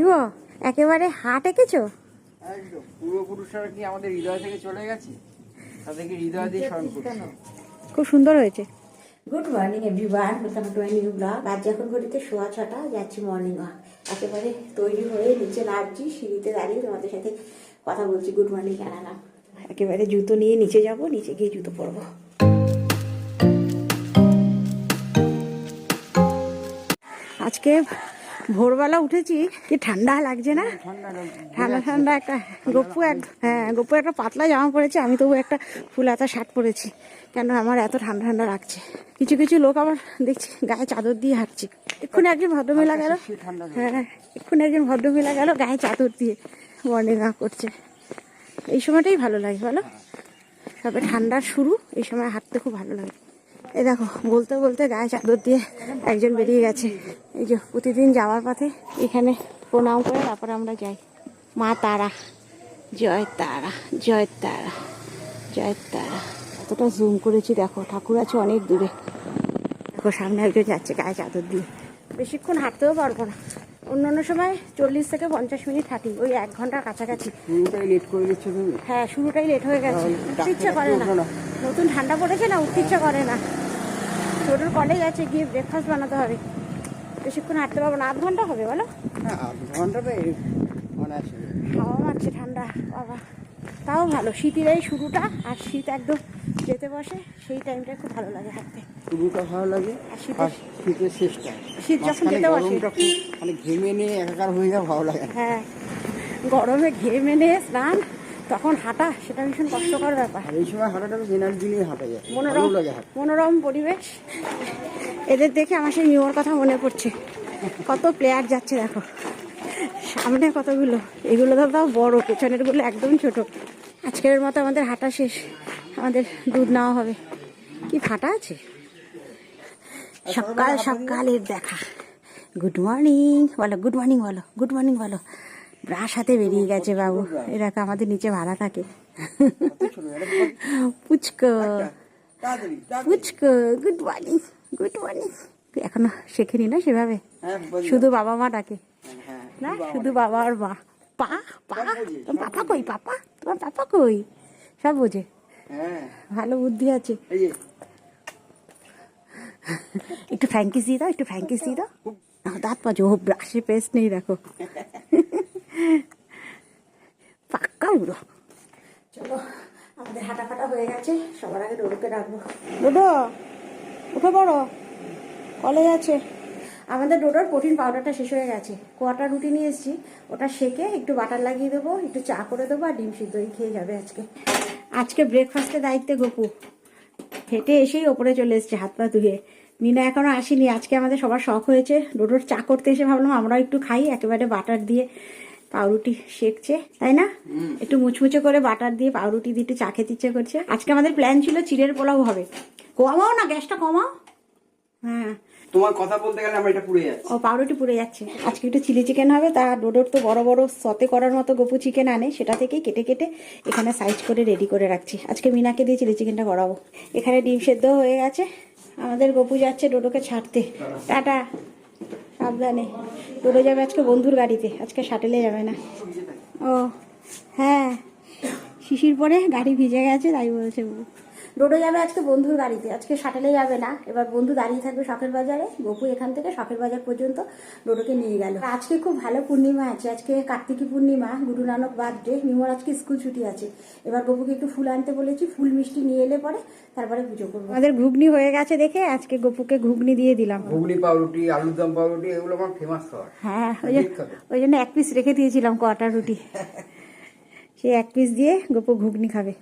ইবো একেবারে হাট এঁকেছো? একদম। পূর্বপুরুষরা কি আমাদের হৃদয় থেকে চলে গেছে? তাদেরকে হৃদয় দিয়ে স্মরণ করছি। খুব সুন্দর হয়েছে। Good morning everyone welcome to my new blog আজ এখন ঘড়িতে সোয়া ছটা যাচ্ছি মর্নিং ওয়াক একেবারে তৈরি হয়ে নিচে নামছি সিঁড়িতে দাঁড়িয়ে তোমাদের সাথে কথা বলছি। গুড মর্নিং জানালাম একেবারে জুতো নিয়ে নিচে যাব নিচে গিয়ে জুতো পরবো। আজকে ভোরবেলা উঠেছি কি ঠান্ডা লাগছে না? ঠান্ডা ঠান্ডা একটা গপ্পু এক হ্যাঁ গপ্পু একটা পাতলা জামা পরেছে আমি তবু একটা ফুল হাতা শার্ট পরেছি। কেন আমার এত ঠান্ডা ঠান্ডা লাগছে? কিছু কিছু লোক আবার দেখছি গায়ে চাদর দিয়ে হাঁটছে। এক্ষুনি একজন ভদ্রমহিলা গেল। হ্যাঁ এক্ষুনি একজন ভদ্রমহিলা গেল গায়ে চাদর দিয়ে মর্নিং ওয়াক করছে। এই সময়টাই ভালো লাগে বলো? তবে ঠান্ডার শুরু এই সময় হাঁটতে খুব ভালো লাগে। এই দেখো বলতে বলতে গায়ে চাদর দিয়ে একজন বেরিয়ে গেছে। এই যে প্রতিদিন যাওয়ার পথে এখানে প্রণাম করে তারপরে আমরা যাই। মা তারা জয় তারা জয় তারা জয় তারা। কতটা জুম করেছি দেখো ঠাকুর আছে অনেক দূরে। দেখো সামনে একজন যাচ্ছে গায়ে চাদর দিয়ে। বেশিক্ষণ হাঁটতেও পারব না। অন্য অন্য সময় চল্লিশ থেকে পঞ্চাশ মিনিট হাঁটি ওই এক ঘণ্টার কাছাকাছি। লেট করে দিচ্ছ হ্যাঁ শুরুটাই লেট হয়ে গেছে। ইচ্ছে করে না? নতুন ঠান্ডা পড়েছে না? উঠতে ইচ্ছে করে না। ছোটোর কলেজ আছে গিয়ে ব্রেকফাস্ট বানাতে হবে। বেশিক্ষণ হাঁটতে পারব না। আধ ঘণ্টা হবে বলো? হ্যাঁ আধ ঘণ্টা তো হাওয়া মারছে ঠান্ডা বাবা। তাও ভালো। শীতের এই শুরুটা আর শীত একদম যেতে বসে সেই টাইমটা খুব ভালো লাগে হাঁটতে। শুরুটা ভালো লাগে আর শীতের শেষটা। শীত যখন যেতে বসে। মানে ঘেমে নিয়ে একাকার হয়ে যাওয়া ভালো লাগে হ্যাঁ। গরমে ঘেমে নিয়ে স্নান তখন হাঁটা সেটা ভীষণ কষ্টকর ব্যাপার। এই সময় হাঁটাটা এনার্জি নিয়ে হাঁটা যায়। মনোরম মনোরম পরিবেশ। এদের দেখে আমার সেই মিওর কথা মনে পড়ছে। কত প্লেয়ার যাচ্ছে দেখো। সামনে কতগুলো? এগুলো তো তাও বড় পেছনেরগুলো একদম ছোট। আজকের মতো আমাদের হাঁটা শেষ। আমাদের দুধ নেওয়া হবে। কি ফাটা আছে? সকাল সকালের দেখা। গুড মর্নিং বলো গুড মর্নিং বলো গুড মর্নিং বলো। ব্রাশ হাতে বেরিয়ে গেছে বাবু। এরকম আমাদের নিচে ভাড়া থাকে। পুচকো। পুচকো গুড মর্নিং গুড মর্নিং এখনও শেখেনি না সেভাবে? হ্যাঁ শুধু বাবা মা ডাকে। হ্যাঁ না শুধু বাবা আর মা। পা পা তোমার পাপা কই পাপা? তোমার পাপা কই? সব বোঝে। হ্যাঁ। ভালো বুদ্ধি আছে। একটু ফ্র্যাঙ্কিস দিয়ে দাও একটু ফ্র্যাঙ্কিস দিয়ে দাও। দাঁত ও ব্রাশে পেস্ট নেই দেখো। পাক্কা উড়ো। চলো আমাদের হাঁটা ফাটা হয়ে গেছে। সবার আগে ডোডোকে ডাকবো ডোডো উঠে পড়ো। কলেজ আছে। আমাদের ডোডোর প্রোটিন পাউডারটা শেষ হয়ে গেছে। কোয়াটার রুটি নিয়ে এসেছি। ওটা সেকে একটু বাটার লাগিয়ে দেবো একটু চা করে দেবো আর ডিম সিদ্ধ এই খেয়ে যাবে আজকে। আজকে ব্রেকফাস্টের দায়িত্বে গপু। হেঁটে এসেই ওপরে চলে এসছে হাত পা ধুয়ে। মিনা এখনও আসেনি। আজকে আমাদের সবার শখ হয়েছে। ডোডোর চা করতে এসে ভাবলাম আমরাও একটু খাই একেবারে বাটার দিয়ে। পাউরুটি শেকছে তাই না? একটু মুচমুচে করে বাটার দিয়ে পাউরুটি দিয়ে একটু চা খেতে ইচ্ছে করছে। আজকে আমাদের প্ল্যান ছিল চিড়ের পোলাও হবে। কমাও না গ্যাসটা কমাও। হ্যাঁ। তোমার কথা বলতে গেলে আমরা এটা পুড়ে যাচ্ছি। ও পাউরুটি পুড়ে যাচ্ছে। আজকে একটু চিলি চিকেন হবে তা ডোডোর তো বড় বড় সতে করার মতো গপু চিকেন আনে সেটা থেকেই কেটে কেটে এখানে সাইজ করে রেডি করে রাখছি। আজকে মিনাকে দিয়ে চিলি চিকেনটা করাবো। এখানে ডিম সেদ্ধ হয়ে গেছে। আমাদের গপু যাচ্ছে ডোডোকে ছাড়তে। টাটা। সাবধানে টোটো যাবে আজকে বন্ধুর গাড়িতে, আজকে শাটেলে যাবে না ও হ্যাঁ শিশির পরে গাড়ি ভিজে গেছে, তাই বলছে। ডোডো যাবে আজকে বন্ধুর গাড়িতে আজকে শাটেলে যাবে না। এবার বন্ধু দাঁড়িয়ে থাকবে শখের বাজারে। গপু এখান থেকে শখের বাজার পর্যন্ত ডোডোকে নিয়ে গেল। আজকে খুব ভালো পূর্ণিমা আছে। আজকে কার্তিকী পূর্ণিমা গুরু নানক বার্থডে মিমোর আজকে স্কুল ছুটি আছে। এবার গপুকে একটু ফুল আনতে বলেছি ফুল মিষ্টি নিয়ে এলে পরে তারপরে পুজো করব। আমাদের ঘুগনি হয়ে গেছে দেখে আজকে গপুকে ঘুগনি দিয়ে দিলাম। ঘুগনি পাউরুটি আলুর দম পাউরুটি এগুলো আমার ফেমাস খাবার। হ্যাঁ ওই জন্য ওই জন্য এক পিস রেখে দিয়েছিলাম কটা রুটি। সে এক পিস দিয়ে গপু ঘুগনি খাবে।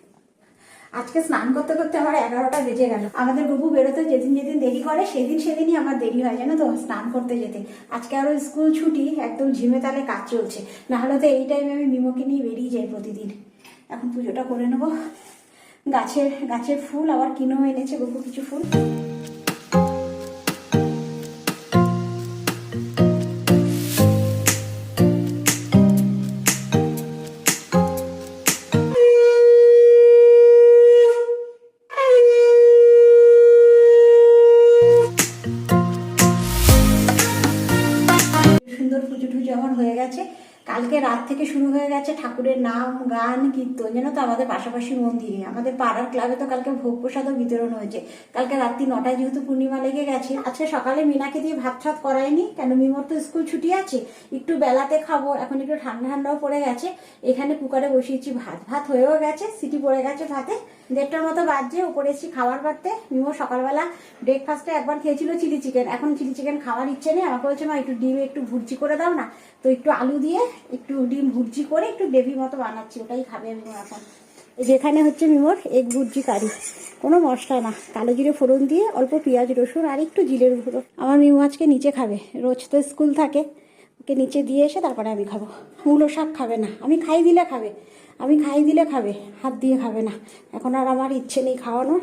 আজকে স্নান করতে করতে আমার এগারোটা বেজে গেল। আমাদের গপু বেরোতে যেদিন যেদিন দেরি করে, সেদিন সেদিনই আমার দেরি হয়, জানো তো? স্নান করতে যেতে। আজকে আরও স্কুল ছুটি, একদম ঝিমে তালে কাজ চলছে। নাহলে তো এই টাইমে আমি মিমোকে নিয়ে বেরিয়ে যাই প্রতিদিন। এখন পুজোটা করে নেব। গাছের গাছের ফুল আবার কিনেও এনেছে গপু কিছু ফুল? আমার হয়ে গেছে, কালকে রাত থেকে শুরু হয়ে গেছে ঠাকুরের নাম, গান, কীর্তন যেন তো, আমাদের পাশাপাশি মন্দিরে। আমাদের পাড়ার ক্লাবে তো কালকে ভোগ প্রসাদও বিতরণ হয়েছে। কালকে রাত্রি নটায় যেহেতু পূর্ণিমা লেগে গেছে, আজকে সকালে মিনাকে দিয়ে ভাত ছাত করায়নি, কেন মিমোর তো স্কুল ছুটি আছে, একটু বেলাতে খাব, এখন একটু ঠান্ডা ঠান্ডাও পড়ে গেছে, এখানে কুকারে বসিয়েছি ভাত। ভাত হয়েও গেছে, সিটি পড়ে গেছে ভাতে দেড়টার মতো বাজছে উপরে এসেছি খাবার পারতে মিমো সকালবেলা ব্রেকফাস্টে একবার খেয়েছিল চিলি চিকেন এখন চিলি চিকেন খাওয়ার ইচ্ছে নেই। আমাকে বলছে, মা, একটু ডিম, একটু ভুর্জি করে দাও না। তো একটু আলু দিয়ে একটু ডিম ভুর্জি করে একটু গ্রেভি মতো বানাচ্ছি। ওটাই খাবে মিমো এখন। যেখানে হচ্ছে মিমোর এগ ভুর্জি কারি। কোনো মশলা না। কালো জিরে ফোড়ন দিয়ে অল্প পেঁয়াজ, রসুন আর একটু জিরের গুঁড়ো। আমার মিমো আজকে নিচে খাবে। রোজ তো স্কুল থাকে। ওকে নিচে দিয়ে এসে তারপরে আমি খাব। মূলো শাক খাবে না। আমি খাই দিলে খাবে। আমি খাই দিলে খাবে হাত দিয়ে খাবে না। এখন আর আমার ইচ্ছে নেই খাওয়ানোর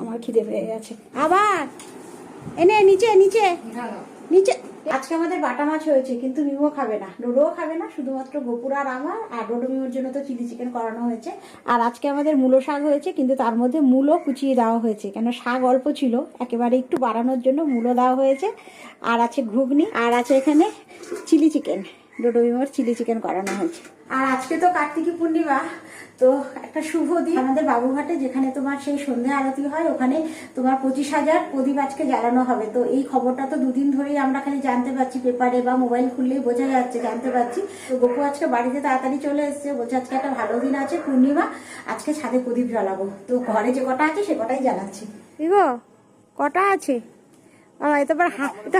আমার খিদে পেয়ে গেছে। আবার! এনে নিচে নিচে। নিচে আজকে আমাদের বাটা মাছ হয়েছে, কিন্তু মিমো খাবে না। ডোডোও খাবে না, শুধুমাত্র গোপুর আর আমার, আর ডোডো মিমোর জন্য তো চিলি চিকেন করানো হয়েছে। আর আজকে আমাদের মূলো শাক হয়েছে, কিন্তু তার মধ্যে মূলো কুচিয়ে দেওয়া হয়েছে। কেন, শাক অল্প ছিল, একেবারে একটু বাড়ানোর জন্য মূলো দেওয়া হয়েছে। আর আছে ঘুগনি, আর আছে এখানে chilli chicken. Dodo মিমোর chilli chicken করানো হয়েছে। আর আজকে তো কার্তিকী পূর্ণিমা তো একটা শুভ দিন। আমাদের বাবুঘাটে যেখানে তোমার সেই সন্ধে আরতি হয়, ওখানে তোমার পঁচিশ হাজার প্রদীপ আজকে জ্বালানো হবে। তো এই খবরটা তো দুদিন ধরেই আমরা খালি জানতে পারছি, পেপারে বা মোবাইল খুললেই বোঝা যাচ্ছে, জানতে পারছি। তো গপু আজকে বাড়িতে তাড়াতাড়ি চলে এসছে, বলছে আজকে একটা ভালো দিন আছে, পূর্ণিমা, আজকে ছাদে প্রদীপ জ্বালাবো। তো ঘরে যে কটা আছে, সে কটাই জ্বালাচ্ছি। গো? কটা আছে?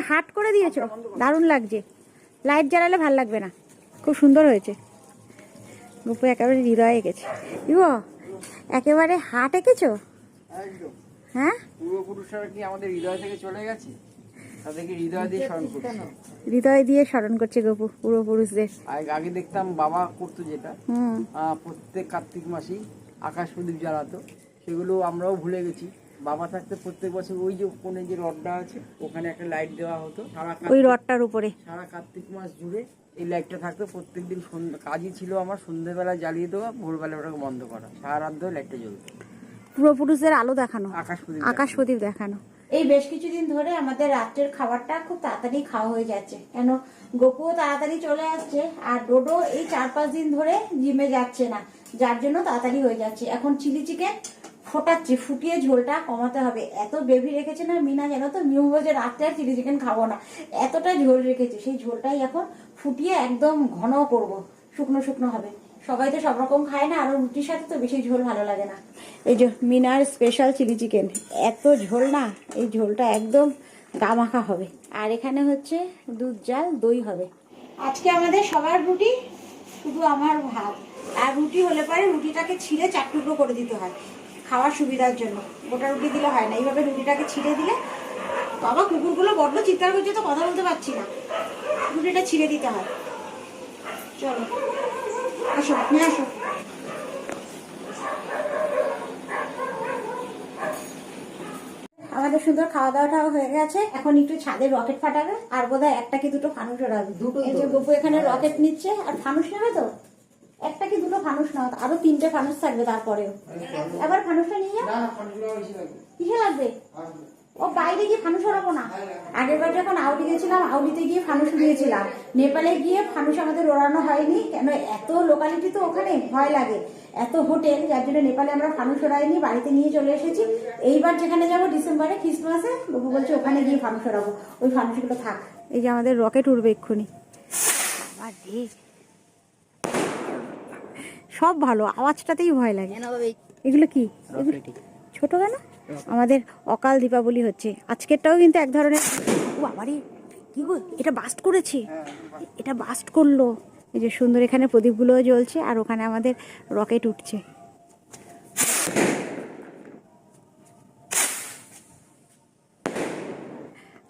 হাট করে দিয়েছ। দারুণ লাগছে। লাইট জ্বালালে ভালো লাগবে না। খুব সুন্দর হয়েছে। গপু একেবারে হৃদয়ে গেছে। ইগো একেবারে হাট এঁকেছো? হ্যাঁ? পূর্বপুরুষরা কি আমাদের হৃদয় থেকে চলে গেছে? তাদেরকে হৃদয় দিয়ে স্মরণ করছি। হৃদয় দিয়ে স্মরণ করছে গপু পূর্বপুরুষদের। আগে আগে দেখতাম বাবা করতো যেটা। প্রত্যেক কার্তিক মাসেই আকাশ প্রদীপ জ্বালাতো। সেগুলো আমরাও ভুলে গেছি। বাবা থাকতে প্রত্যেক বছর ওই যে কোণে যে রডটা আছে ওখানে একটা লাইট দেওয়া হতো। সারা ওই রডটার উপরে। সারা কার্তিক মাস জুড়ে এই লাইটটা থাকতো। প্রত্যেকদিন সন্ধ্যা কাজই ছিল আমার সন্ধ্যেবেলা জ্বালিয়ে দেওয়া ভোরবেলা ওটাকে বন্ধ করা। সারা রাত ধরে লাইটটা জ্বলতো। পূর্বপুরুষদের আলো দেখানো আকাশ প্রদীপ আকাশ প্রদীপ দেখানো। এই বেশ কিছুদিন ধরে আমাদের রাত্রের খাবারটা খুব তাড়াতাড়ি খাওয়া হয়ে যাচ্ছে। কেন? গোপুও তাড়াতাড়ি চলে আসছে আর ডোডো এই চার পাঁচ দিন ধরে জিমে যাচ্ছে না যার জন্য তাড়াতাড়ি হয়ে যাচ্ছে। এখন চিলি চিকেন ফোটাচ্ছি, ফুটিয়ে ঝোলটা কমাতে হবে। এত বেভি রেখেছে না মিনা জানো তো মিউ বলছে রাত্রে আর চিলি চিকেন খাব না। এতটা ঝোল রেখেছে, সেই ঝোলটাই এখন ফুটিয়ে একদম ঘন করব। শুকনো শুকনো হবে। সবাই তো সব রকম খায় না, আর রুটির সাথে তো বেশি ঝোল ভালো লাগে না। এই যে মিনার স্পেশাল চিলি চিকেন, এত ঝোল না, এই ঝোলটা একদম গামাখা হবে। আর এখানে হচ্ছে দুধ জাল, দই হবে। আজকে আমাদের সবার রুটি, শুধু আমার ভাত। আর রুটি হলে পরে রুটিটাকে ছিঁড়ে চার টুকরো করে দিতে হয়। খাওয়ার সুবিধার জন্য। গোটা রুটি দিলে হয় না। এইভাবে রুটিটাকে ছিঁড়ে দিলে বাবা কুকুরগুলো বড্ড চিৎকার করছে তো কথা বলতে পারছি না। রুটিটা ছিঁড়ে দিতে হয়। চলো আসো নিয়ে আসো। আমাদের সুন্দর খাওয়া দাওয়াটাও হয়ে গেছে। এখন একটু ছাদে রকেট ফাটাবে। আর বোধহয় একটা কি দুটো ফানুস ওড়াবে। এই যে গপু এখানে রকেট নিচ্ছে। আর ফানুস নেবে তো? একটা দুটো ফানুস নাও আরও তিনটে ফানুস থাকবে তারপরেও। এবার ফানুসটা নিয়ে যাও। কিসে লাগবে? ও বাইরে গিয়ে ফানুস ওড়াবো না। আগের বার যখন আউলি গেছিলাম আউলিতে গিয়ে ফানুস উড়িয়েছিলাম। নেপালে গিয়ে ফানুস আমাদের ওড়ানো হয়নি। কেন এত লোকালিটি তো ওখানে ভয় লাগে। এত হোটেল যার জন্য নেপালে আমরা ফানুস ওড়াইনি বাড়িতে নিয়ে চলে এসেছি। এইবার যেখানে যাব ডিসেম্বরে খ্রিস্টমাসে বাবু বলছে ওখানে গিয়ে ফানুস ওড়াবো। ওই ফানুসগুলো থাক। এই যে আমাদের রকেট উঠবে এক্ষুনি। বাবা রে। সব ভালো আওয়াজটাতেই ভয় লাগে। এগুলো কি? ছোট কেন? আমাদের অকাল দীপাবলি হচ্ছে। আজকেরটাও কিন্তু এক ধরনের ও বাবারে কি গো এটা বাস্ট করেছে? এটা বাস্ট করল। এই যে সুন্দর এখানে প্রদীপগুলোও জ্বলছে আর ওখানে আমাদের রকেট উঠছে।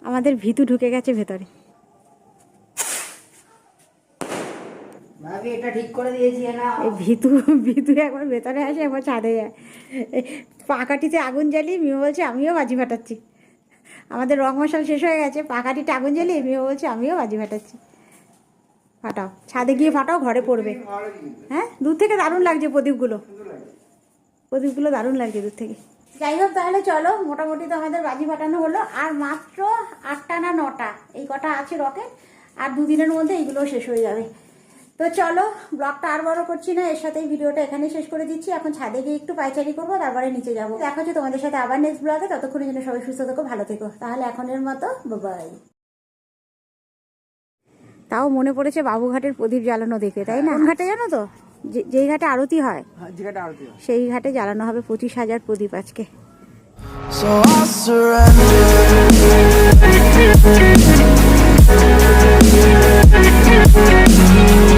আমাদের ভিতু ঢুকে গেছে ভেতরে। ভাবি এটা ঠিক করে দিয়েছি না। ভিতু ভিতু একবার ভেতরে আসে একবার ছাদে যায়। আগুন জ্বালিয়ে মিও বলছে, আমিও বাজি ফাটাচ্ছি। আমাদের রং মশাল শেষ হয়ে গেছে পাকাটিতে আগুন জ্বালিয়ে মিও বলছে, আমিও বাজি ফাটাচ্ছি। ফাটাও। ছাদে গিয়ে ফাটাও, ঘরে পড়বে। হ্যাঁ? দূর থেকে দারুণ লাগছে প্রদীপগুলো। প্রদীপগুলো দারুণ লাগছে দূর থেকে। যাই হোক, তাহলে চলো, মোটামুটি তো আমাদের বাজি ফাটানো হলো। আর মাত্র আটটা না নটা, এই কটা আছে রকেট, আর দুদিনের মধ্যে এগুলো শেষ হয়ে যাবে। তো চলো ব্লগটা আর বড় করছি না এর সাথে ভিডিওটা এখানে শেষ করে দিচ্ছি। এখন ছাদে গিয়ে একটু পাইচারি করব তারপরে নিচে যাব। দেখা হচ্ছে তোমাদের সাথে আবার নেক্সট ব্লগে ততক্ষণের জন্য সবাই সুস্থ থেকো ভালো থেকো। তাহলে এখনের মতো বাই তাও মনে পড়েছে বাবুঘাটের প্রদীপ জ্বালানো দেখে তাই না? ঘাটে জানো তো? যে- যেই ঘাটে আরতি হয় হ্যাঁ আরতি হয়। সেই ঘাটে জ্বালানো হবে পঁচিশ হাজার প্রদীপ আজকে। So I surrender.